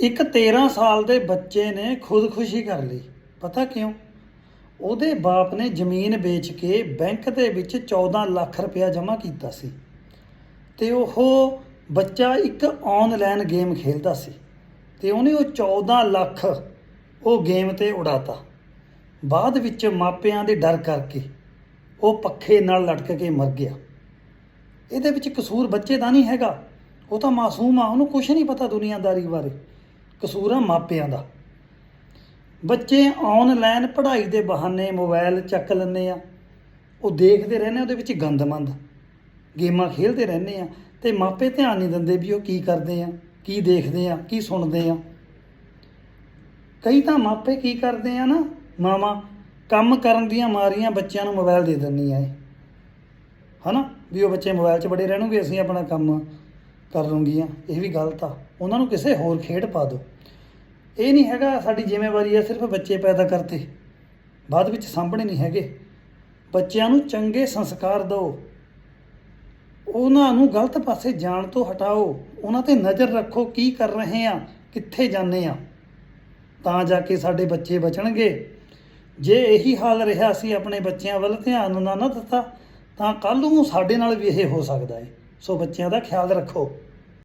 ਇੱਕ 13 ਸਾਲ ਦੇ ਬੱਚੇ ਨੇ ਖੁਦਕੁਸ਼ੀ ਕਰ ਲਈ। ਪਤਾ ਕਿਉਂ? ਉਹਦੇ ਬਾਪ ਨੇ ਜ਼ਮੀਨ ਵੇਚ ਕੇ ਬੈਂਕ ਦੇ ਵਿੱਚ 14 ਲੱਖ ਰੁਪਇਆ ਜਮ੍ਹਾਂ ਕੀਤਾ ਸੀ ਤੇ ਉਹ ਬੱਚਾ ਇੱਕ ਆਨਲਾਈਨ ਗੇਮ ਖੇਡਦਾ ਸੀ ਤੇ ਉਹਨੇ ਉਹ 14 ਲੱਖ ਉਹ ਗੇਮ ਤੇ ਉਡਾਤਾ। ਬਾਅਦ ਵਿੱਚ ਮਾਪਿਆਂ ਦੇ ਡਰ ਕਰਕੇ ਉਹ ਪੱਖੇ ਨਾਲ ਲਟਕ ਕੇ ਮਰ ਗਿਆ। ਇਹਦੇ ਵਿੱਚ ਕਸੂਰ ਬੱਚੇ ਦਾ ਨਹੀਂ ਹੈਗਾ। ਉਹ ਤਾਂ ਮਾਸੂਮ ਆ, ਉਹਨੂੰ ਕੁਝ ਨਹੀਂ ਪਤਾ ਦੁਨੀਆਦਾਰੀ ਬਾਰੇ। ਕਸੂਰ ਆ ਮਾਪਿਆਂ ਦਾ। ਬੱਚੇ ਆਨਲਾਈਨ ਪੜ੍ਹਾਈ ਦੇ ਬਹਾਨੇ ਮੋਬਾਈਲ ਚੱਕ ਲੈਂਦੇ ਆ। ਉਹ ਦੇਖਦੇ ਰਹਿੰਦੇ ਉਹਦੇ ਵਿੱਚ ਗੰਦਮੰਦ। ਗੇਮਾਂ ਖੇਡਦੇ ਰਹਿੰਦੇ ਆ ਤੇ ਮਾਪੇ ਧਿਆਨ ਨਹੀਂ ਦਿੰਦੇ ਵੀ ਉਹ ਕੀ ਕਰਦੇ ਆ, ਕੀ ਦੇਖਦੇ ਆ, ਕੀ ਸੁਣਦੇ ਆ। ਕਈ ਤਾਂ ਮਾਪੇ ਕੀ ਕਰਦੇ ਆ ਨਾ, ਮਾਵਾਂ ਕੰਮ ਕਰਨ ਦੀਆਂ ਮਾਰੀਆਂ ਬੱਚਿਆਂ ਨੂੰ ਮੋਬਾਈਲ ਦੇ ਦਿੰਦੀਆਂ ਏ। ਹਨਾ? ਵੀ ਉਹ ਬੱਚੇ ਮੋਬਾਈਲ 'ਚ ਬੜੇ ਰਹਿਣਗੇ, ਅਸੀਂ ਆਪਣਾ ਕੰਮ ਕਰ ਲੂੰਗੀਆਂ, ਇਹ ਵੀ ਗਲਤ ਆ। ਉਹਨਾਂ ਨੂੰ ਕਿਸੇ ਹੋਰ ਖੇਡ ਪਾ ਦਿਓ। ਇਹ ਨਹੀਂ ਹੈਗਾ, ਸਾਡੀ ਜ਼ਿੰਮੇਵਾਰੀ ਹੈ ਸਿਰਫ ਬੱਚੇ ਪੈਦਾ ਕਰਤੇ। ਬਾਅਦ ਵਿੱਚ ਸਾਂਭਣੇ ਨਹੀਂ ਹੈਗੇ। ਬੱਚਿਆਂ ਨੂੰ ਚੰਗੇ ਸੰਸਕਾਰ ਦਿਓ। ਉਹਨਾਂ ਨੂੰ ਗਲਤ ਪਾਸੇ ਜਾਣ ਤੋਂ ਹਟਾਓ। ਉਹਨਾਂ ਤੇ ਨਜ਼ਰ ਰੱਖੋ ਕੀ ਕਰ ਰਹੇ ਆ, ਕਿੱਥੇ ਜਾਂਦੇ ਆ। ਤਾਂ ਜਾ ਕੇ ਸਾਡੇ ਬੱਚੇ ਬਚਣਗੇ। ਜੇ ਇਹੀ ਹਾਲ ਰਿਹਾ ਸੀ, ਆਪਣੇ ਬੱਚਿਆਂ ਵੱਲ ਧਿਆਨ ਨਾ ਦਿੱਤਾ, ਤਾਂ ਕੱਲ ਨੂੰ ਸਾਡੇ ਨਾਲ ਵੀ ਇਹ ਹੋ ਸਕਦਾ ਹੈ ਸੋ ਬੱਚਿਆਂ ਦਾ ਖਿਆਲ ਰੱਖੋ।